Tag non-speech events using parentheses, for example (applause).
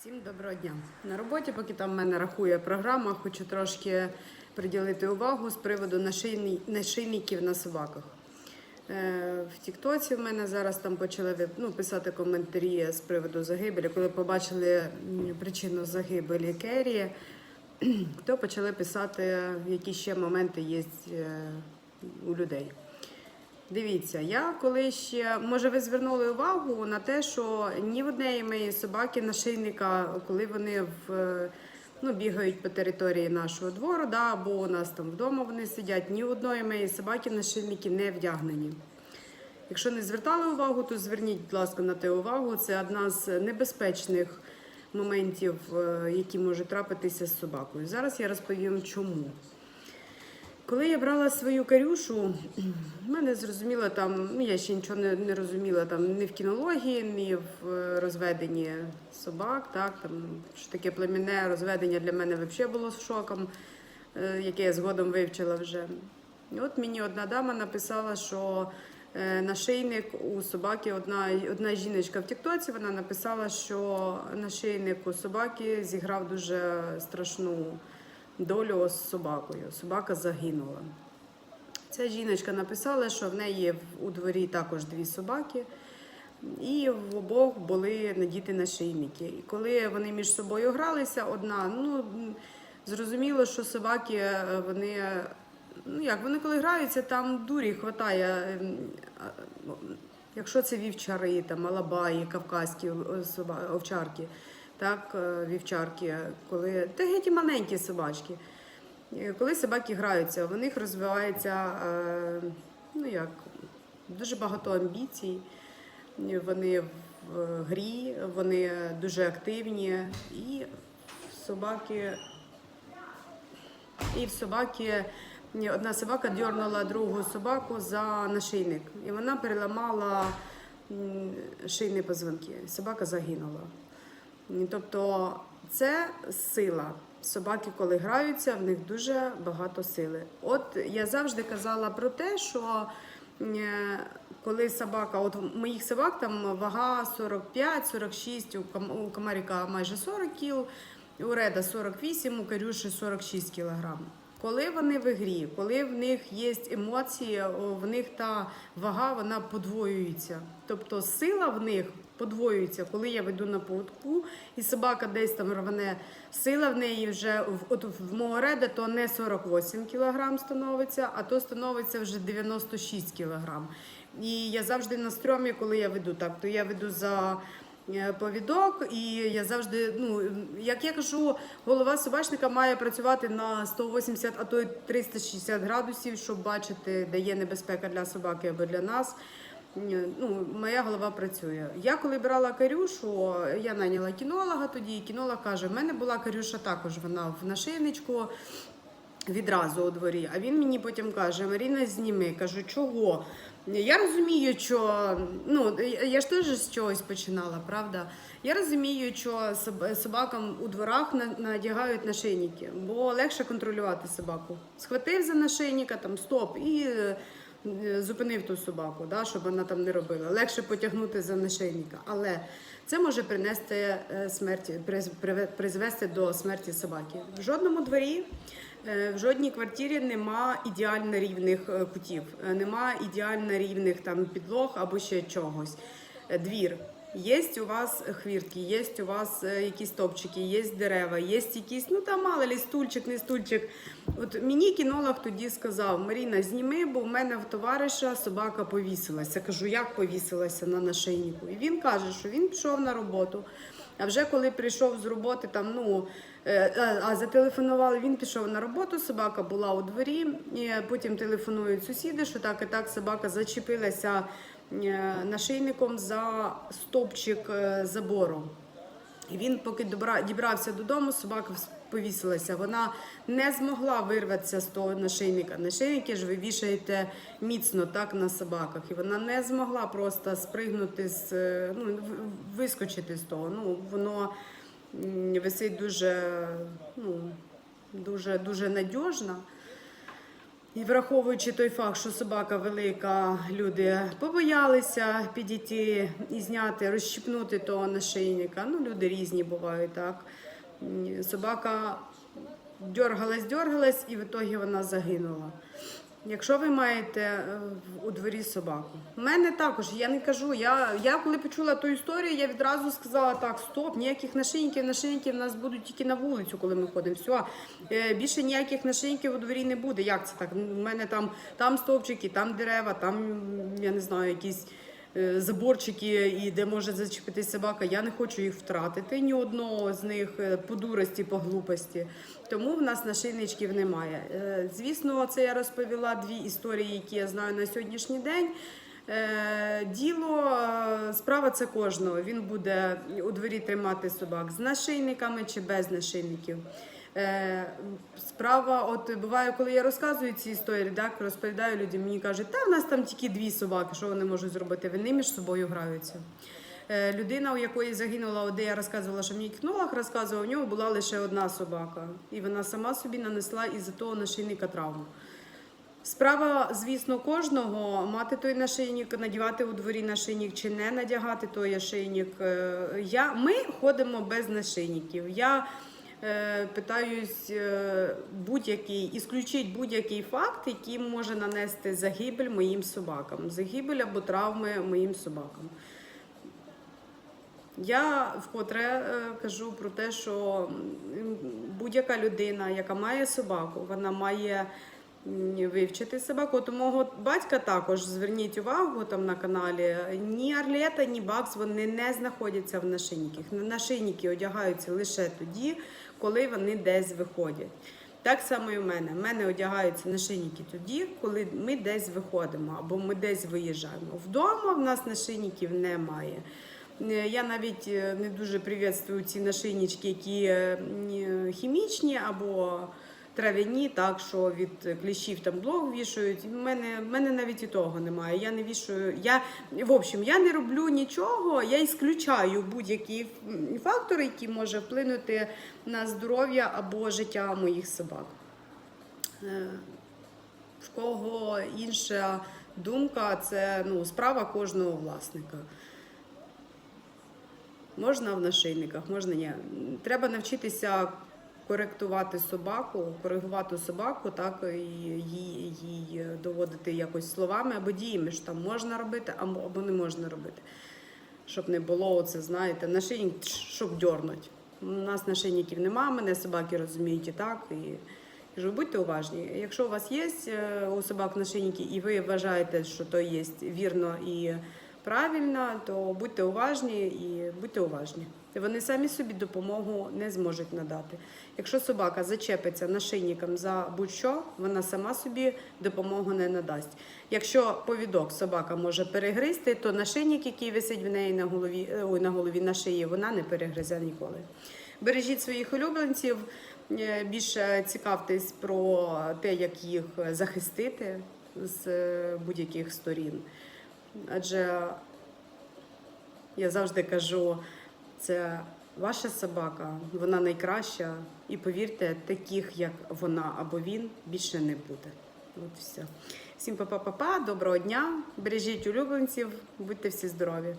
Всім доброго дня. На роботі, поки там в мене рахує програма, хочу трошки приділити увагу з приводу нашийників на собаках. Е, В Тіктоці в мене зараз там почали ну, писати коментарі з приводу загибелі. Коли побачили причину загибелі Керрі, (clears throat) то почали писати, які ще моменти є е, у людей. Дивіться, я коли ще, може, ви звернули увагу на те, що ні в однієї моєї собаки нашийника, коли вони в, ну, бігають по території нашого двору, да, або у нас там вдома вони сидять, ні одної моєї собаки нашийники не вдягнені. Якщо не звертали увагу, то зверніть, будь ласка, на те увагу. Це одна з небезпечних моментів, е, які можуть трапитися з собакою. Зараз я розповім, чому. Коли я брала свою карюшу, в мене зрозуміло там, ну я ще нічого не, не розуміла там ні в кінології, ні в е, розведенні собак. Так, там, що таке племінне розведення для мене взагалі було шоком, е, яке я згодом вивчила вже. І от мені одна дама написала, що е, нашийник у собаки, одна, одна жіночка в Тіктоці, вона написала, що нашийник у собаки зіграв дуже страшну долю з собакою. Собака загинула. Ця жіночка написала, що в неї у дворі також дві собаки, і в обох були надіти нашийники. І коли вони між собою гралися, одна, ну зрозуміло, що собаки е, вони. Ну як, вони коли граються, там дурі хватає. ну, Якщо це вівчари, там, алабаї, кавказькі овчарки, так, е, вівчарки, коли та геть і маленькі собачки. Е, Коли собаки граються, в них розвивається е, ну як, дуже багато амбіцій. Вони в грі, вони дуже активні, і собаки і в собаки одна собака дьорнула другу собаку за нашийник, і вона переламала шийні позвонки. Собака загинула. Тобто це сила. Собаки, коли граються, в них дуже багато сили. От я завжди казала про те, що е, коли собака, от моїх собак там вага 45-46, у комаріка майже 40 кіл, у Реда 48, у Карюші 46 кілограм. Коли вони в ігрі, коли в них є емоції, в них та вага вона подвоюється. Тобто сила в них подвоюється, коли я веду на поводку, і собака десь там рване, сила в неї вже в- от в мого реда то не 48 кг становиться, а то становиться вже 96 кг. І я завжди на стрьомі, коли я веду так, то я веду за е, повідок, і я завжди, ну як я кажу, голова собачника має працювати на 180, а то й 360 градусів, щоб бачити, де є небезпека для собаки або для нас. Ну, моя голова працює. Я коли брала карюшу, я найняла кінолога тоді, і кінолог каже: в мене була карюша також, вона в нашийничку відразу у дворі. А він мені потім каже: Маріна, зніми. Кажу, чого? Я розумію, що ну я- ж теж з чогось починала, правда? Я розумію, що собакам у дворах надягають нашийники, бо легше контролювати собаку. Схватив за нашийника, там стоп і зупинив ту собаку, да, щоб вона там не робила. Легше потягнути за нашийника. Але це може принести е, смерті, призвести до смерті собаки. В жодному дворі. Е, В жодній квартирі нема ідеально рівних е, кутів, е, нема ідеально рівних там підлог або ще чогось. Е, Двір. Є у вас хвіртки, є у вас е, якісь топчики, є дерева, є якісь, ну там мало лі стульчик, не стульчик. От мені кінолог тоді сказав: Маріна, зніми, бо в мене в товариша собака повісилася. Кажу, як повісилася на нашийнику? І він каже, що він пішов на роботу. А вже коли прийшов з роботи, там ну е, а, а зателефонували, він пішов на роботу, собака була у дворі. І потім телефонують сусіди, що так і так собака зачепилася е, нашийником за стовпчик е, забору. І він, поки добра, дібрався додому, собака повісилася. Вона не змогла вирватися з того нашийника. Нашийники ж ви вішаєте міцно так на собаках. І вона не змогла просто спригнути з е, ну, вискочити з того. Ну, воно висить дуже, ну, дуже, дуже надіжно. І враховуючи той факт, що собака велика, люди побоялися підійти і зняти, розщіпнути того нашийника. Ну, люди різні бувають, так. Собака дергалась, дергалась, і в ітогі вона загинула. Якщо ви маєте е, у дворі собаку, У мене також, я не кажу. Я, я коли почула ту історію, я відразу сказала: так, стоп, ніяких нашийників, нашийники в нас будуть тільки на вулицю, коли ми ходимо. Все, більше ніяких нашийників у дворі не буде. Як це так? У мене там, там стовпчики, там дерева, там я не знаю, якісь. Е, Заборчики, і де може зачепитись собака, я не хочу їх втратити ні одного з них е, по дурості, по глупості. Тому в нас нашийничків немає. Е, Звісно, це я розповіла дві історії, які я знаю на сьогоднішній день. Діло, справа це кожного. Він буде у дворі тримати собак з нашийниками чи без нашийників. Е, Справа, от буває, коли я розказую ці історії, так розповідаю людям, мені кажуть, та в нас там тільки дві собаки, що вони можуть зробити? Вони між собою граються. Е, Людина, у якої загинула, де я розказувала, що мені кнолах розказував, у нього була лише одна собака, і вона сама собі нанесла із-за того нашийника травму. Справа, звісно, кожного мати той нашийник, надівати у дворі нашийник чи не надягати той нашийник. Е, Я, ми ходимо без нашийників. Я питаюсь е, будь-який, ісключіть будь-який факт, який може нанести загибель моїм собакам, загибель або травми моїм собакам. Я вкотре е, кажу про те, що будь-яка людина, яка має собаку, вона має вивчити собаку. От у мого батька також зверніть увагу там на каналі. Ні Арлета, ні Бакс вони не знаходяться в нашийніках. Нашийники одягаються лише тоді, коли вони десь виходять. Так само і в мене. В мене одягаються нашийники тоді, коли ми десь виходимо або ми десь виїжджаємо. Вдома в нас нашийніків немає. Е, Я навіть е, не дуже привітствую ці нашийнички, які е, хімічні або трав'яні, так що від кліщів там блок вішають. У мене, мене навіть і того немає. Я не вішаю. Я в общем, я не роблю нічого, я ісключаю будь-які фактори, які може вплинути на здоров'я або життя моїх собак. Е, В кого інша думка, це ну, справа кожного власника. Можна в нашийниках, можна ні. Треба навчитися коректувати собаку, коригувати собаку, так і їй доводити якось словами або діями, що там можна робити, або, не можна робити. Щоб не було оце, знаєте, нашийник, щоб дьорнуть. У нас нашийників нема, мене собаки розуміють і так. І кажу, будьте уважні. Якщо у вас є е, у собак нашийники, і ви вважаєте, що то є вірно і правильно, то будьте уважні і будьте уважні. Вони самі собі допомогу не зможуть надати. Якщо собака зачепиться нашийником за будь-що, вона сама собі допомогу не надасть. Якщо повідок собака може перегризти, то нашийник, який висить в неї на голові, е, ой, на голові на шиї, вона не перегризе ніколи. Бережіть своїх улюбленців, е, більше цікавтесь про те, як їх захистити з е, будь-яких сторін. Адже я завжди кажу, це ваша собака, вона найкраща. І повірте, таких, як вона або він, більше не буде. От все. Всім па-па-па-па, доброго дня, бережіть улюбленців, будьте всі здорові.